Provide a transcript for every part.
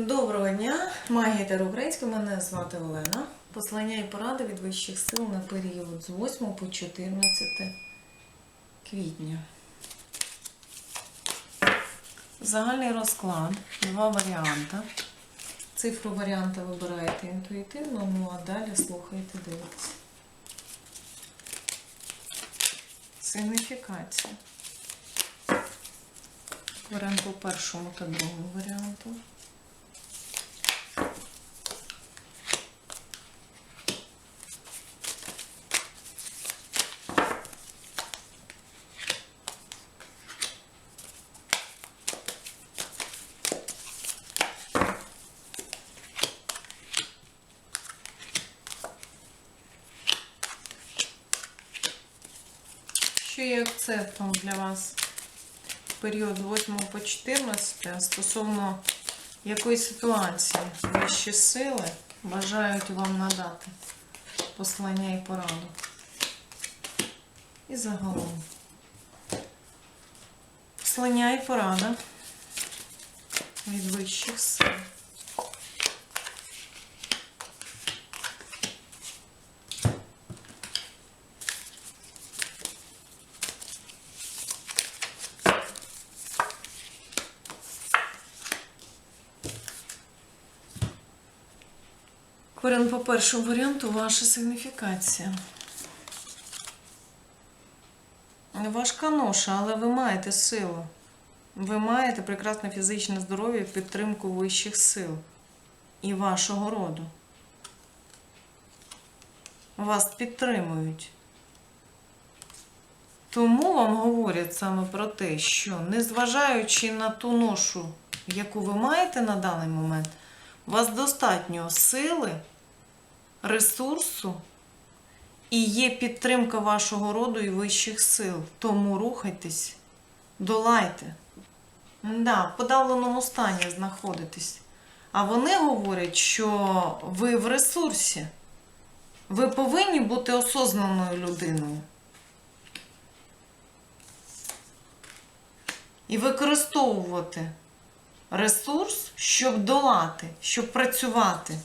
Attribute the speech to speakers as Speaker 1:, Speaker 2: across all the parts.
Speaker 1: Доброго дня, магія та українська. Мене звати Олена. Послання і поради від вищих сил на період з 8 по 14 квітня. Загальний розклад, два варіанти. Цифру варіанта вибираєте інтуїтивно, ну а далі слухайте, дивитесь. Сигніфікація. Варіант по першому та другому варіанту. Що є акцентом для вас в період 8 по 14 стосовно якої ситуації вищі сили бажають вам надати послання і пораду? І загалом. Послання і порада від вищих сил. Корен по першому варіанту ваша сигніфікація. Важка ноша, але ви маєте силу. Ви маєте прекрасне фізичне здоров'я, підтримку вищих сил і вашого роду. Вас підтримують. Тому вам говорять саме про те, що незважаючи на ту ношу, яку ви маєте на даний момент, у вас достатньо сили, ресурсу і є підтримка вашого роду і вищих сил. Тому рухайтесь, долайте. Да, в подавленому стані знаходитесь. А вони говорять, що ви в ресурсі. Ви повинні бути осознаною людиною. І використовувати ресурс, щоб долати, щоб працювати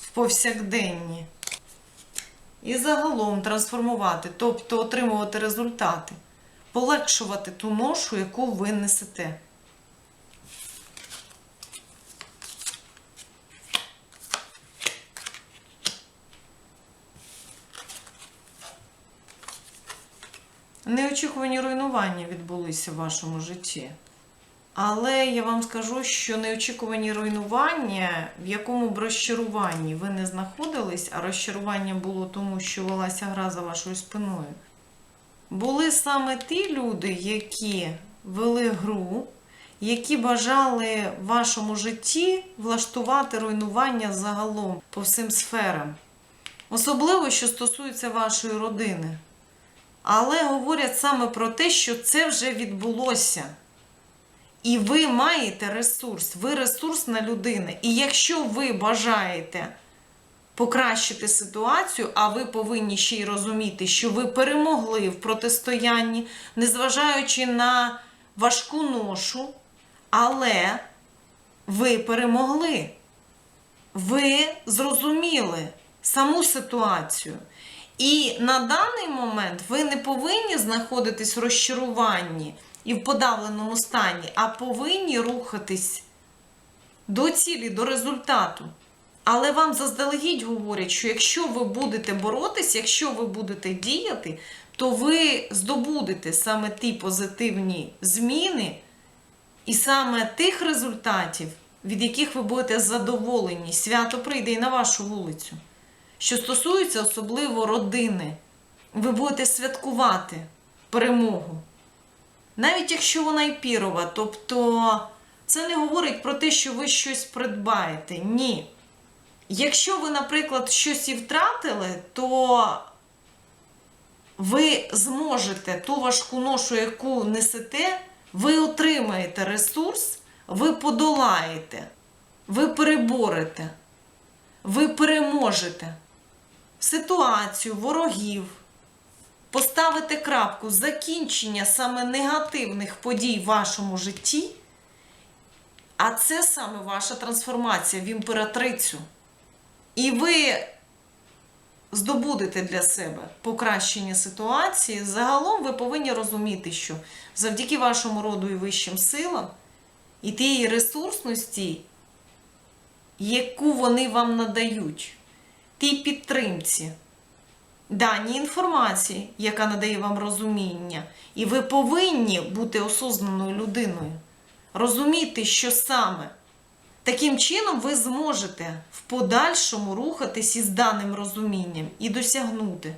Speaker 1: в повсякденні. І загалом трансформувати, тобто отримувати результати, полегшувати ту ношу, яку ви несете. Неочікувані руйнування відбулися в вашому житті. Але я вам скажу, що неочікувані руйнування, в якому б розчаруванні ви не знаходились, а розчарування було тому, що велася гра за вашою спиною. Були саме ті люди, які вели гру, які бажали в вашому житті влаштувати руйнування загалом по всім сферам. Особливо, що стосується вашої родини. Але говорять саме про те, що це вже відбулося. І ви маєте ресурс, ви ресурсна людина. І якщо ви бажаєте покращити ситуацію, а ви повинні ще й розуміти, що ви перемогли в протистоянні, незважаючи на важку ношу, але ви перемогли. Ви зрозуміли саму ситуацію. І на даний момент ви не повинні знаходитись в розчаруванні і в подавленому стані, а повинні рухатись до цілі, до результату. Але вам заздалегідь говорять, що якщо ви будете боротись, якщо ви будете діяти, то ви здобудете саме ті позитивні зміни і саме тих результатів, від яких ви будете задоволені. Свято прийде і на вашу вулицю. Що стосується особливо родини, ви будете святкувати перемогу. Навіть якщо вона і пірова, тобто це не говорить про те, що ви щось придбаєте. Ні. Якщо ви, наприклад, щось і втратили, то ви зможете ту важку ношу, яку несете, ви отримаєте ресурс, ви подолаєте, ви переборете, ви переможете ситуацію, ворогів, поставите крапку закінчення саме негативних подій в вашому житті, А це саме ваша трансформація в імператрицю. І ви здобудете для себе покращення ситуації. Загалом ви повинні розуміти, що завдяки вашому роду і вищим силам і тієї ресурсності, яку вони вам надають, тій підтримці, даній інформації, яка надає вам розуміння, і ви повинні бути осознаною людиною, розуміти, що саме. Таким чином ви зможете в подальшому рухатись із даним розумінням і досягнути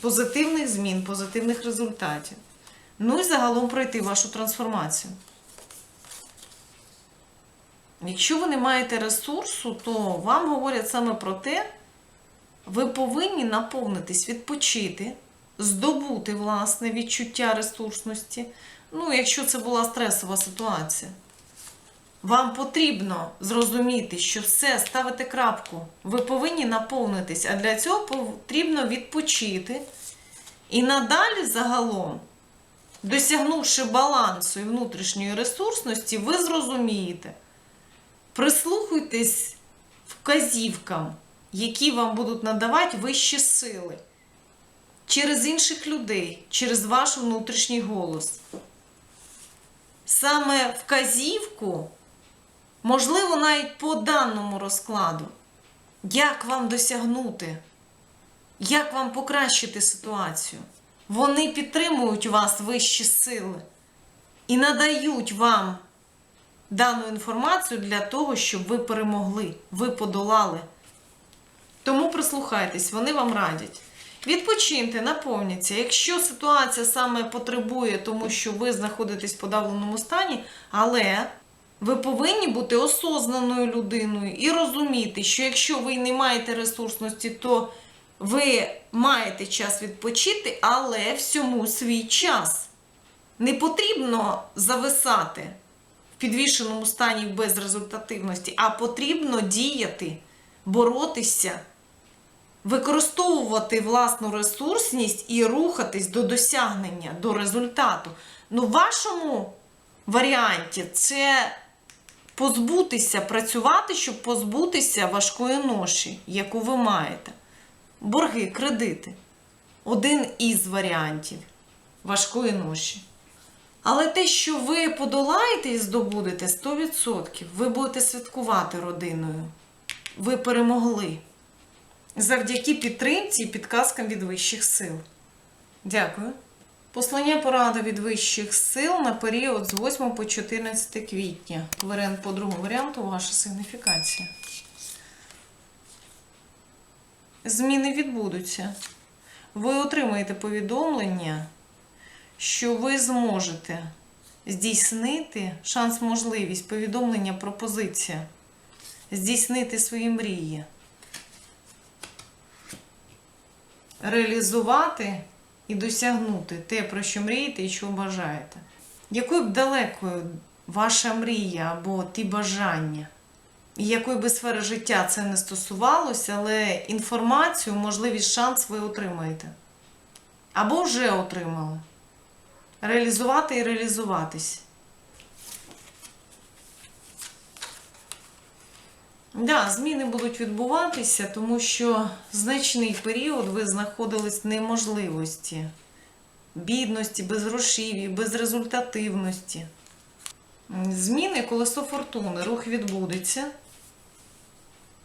Speaker 1: позитивних змін, позитивних результатів. Ну і загалом пройти вашу трансформацію. Якщо ви не маєте ресурсу, то вам говорять саме про те, ви повинні наповнитись, відпочити, здобути власне відчуття ресурсності. Ну, якщо це була стресова ситуація. Вам потрібно зрозуміти, що все, ставити крапку. Ви повинні наповнитись, а для цього потрібно відпочити. І надалі загалом, досягнувши балансу і внутрішньої ресурсності, ви зрозумієте, прислухайтесь вказівкам, які вам будуть надавати вищі сили через інших людей, через ваш внутрішній голос. Саме вказівку, можливо, навіть по даному розкладу, як вам досягнути, як вам покращити ситуацію. Вони підтримують вас вищі сили і надають вам дану інформацію для того, щоб ви перемогли, ви подолали. Тому прислухайтесь, вони вам радять. Відпочиньте, наповніться. Якщо ситуація саме потребує, тому що ви знаходитесь в подавленому стані, але ви повинні бути осознаною людиною і розуміти, що якщо ви не маєте ресурсності, то ви маєте час відпочити, але всьому свій час. Не потрібно зависати в підвішеному стані в безрезультативності, а потрібно діяти, боротися використовувати власну ресурсність і рухатись до досягнення, до результату. Ну, в вашому варіанті це позбутися, працювати, щоб позбутися важкої ноші, яку ви маєте. Борги, кредити. Один із варіантів важкої ноші. Але те, що ви подолаєте і здобудете 100%, ви будете святкувати родиною. Ви перемогли завдяки підтримці і підказкам від вищих сил. Дякую. Послання порада від вищих сил на період з 8 по 14 квітня. Варіант по другому варіанту ваша сигніфікація. Зміни відбудуться. Ви отримаєте повідомлення, що ви зможете здійснити шанс, можливість, повідомлення, пропозиція, здійснити свої мрії. Реалізувати і досягнути те, про що мрієте і що бажаєте. Якою б далекою ваша мрія або ті бажання, і якої би сфери життя це не стосувалося, але інформацію, можливість, шанс ви отримаєте. Або вже отримали. Реалізувати і реалізуватись. Да, зміни будуть відбуватися, тому що значний період ви знаходились в неможливості, бідності, безгрошів'ї, безрезультативності. Зміни колесо фортуни, рух відбудеться.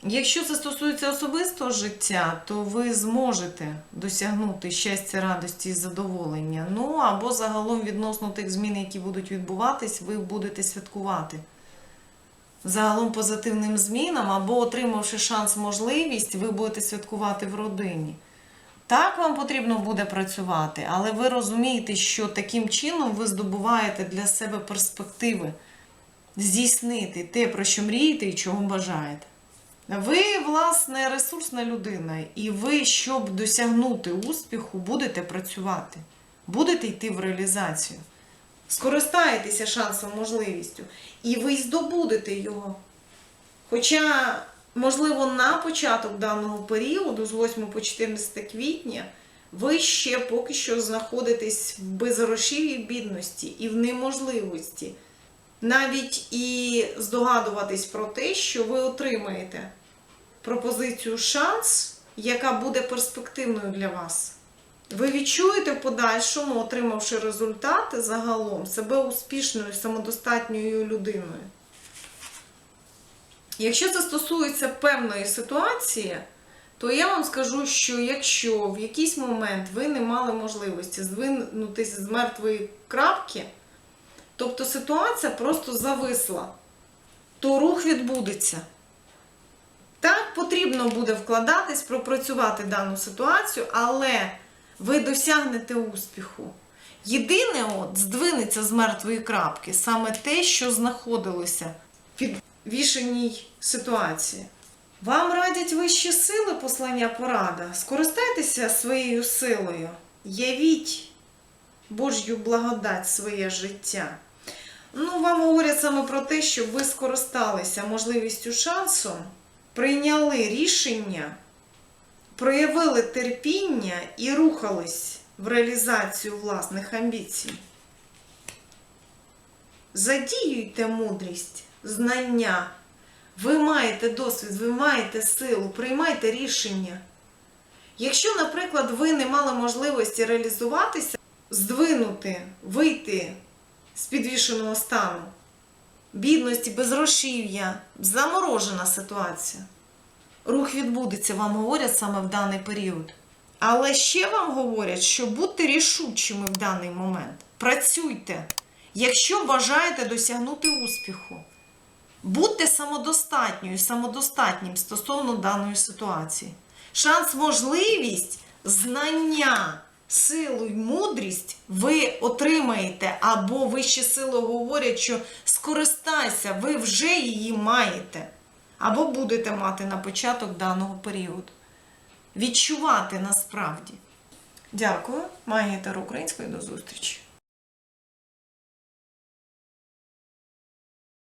Speaker 1: Якщо це стосується особистого життя, то ви зможете досягнути щастя, радості і задоволення. Ну або загалом відносно тих змін, які будуть відбуватись, ви будете святкувати загалом позитивним змінам, або отримавши шанс, можливість, ви будете святкувати в родині. Так вам потрібно буде працювати, але ви розумієте, що таким чином ви здобуваєте для себе перспективи здійснити те, про що мрієте і чого бажаєте. Ви, власне, ресурсна людина, і ви, щоб досягнути успіху, будете працювати, будете йти в реалізацію скористаєтеся шансом, можливістю, і ви здобудете його. Хоча, можливо, на початок даного періоду, з 8 по 14 квітня, ви ще поки що знаходитесь в безгрошівій бідності і в неможливості навіть і здогадуватись про те, що ви отримаєте пропозицію шанс, яка буде перспективною для вас. Ви відчуєте в подальшому, отримавши результати загалом, себе успішною, самодостатньою людиною. Якщо це стосується певної ситуації, то я вам скажу, що якщо в якийсь момент ви не мали можливості здвинутися з мертвої крапки, тобто ситуація просто зависла, то рух відбудеться. Так, потрібно буде вкладатись, пропрацювати дану ситуацію, але ви досягнете успіху. Єдине, от, здвинеться з мертвої крапки саме те, що знаходилося в підвішеній ситуації. Вам радять вищі сили послання порада. Скористайтеся своєю силою, явіть Божю благодать своє життя. Ну, вам говорять саме про те, щоб ви скористалися можливістю шансом, прийняли рішення, проявили терпіння і рухались в реалізацію власних амбіцій. Задіюйте мудрість, знання. Ви маєте досвід, ви маєте силу, приймайте рішення. Якщо, наприклад, ви не мали можливості реалізуватися, здвинути, вийти з підвішеного стану, бідності, безгрошів'я, заморожена ситуація, рух відбудеться, вам говорять саме в даний період. Але ще вам говорять, що будьте рішучими в даний момент. Працюйте, якщо бажаєте досягнути успіху. Будьте самодостатньою, самодостатнім стосовно даної ситуації. Шанс, можливість, знання, силу й мудрість ви отримаєте, або вищі сили говорять, що скористайся, ви вже її маєте, або будете мати на початок даного періоду. Відчувати насправді. Дякую. Магія Української до зустрічі!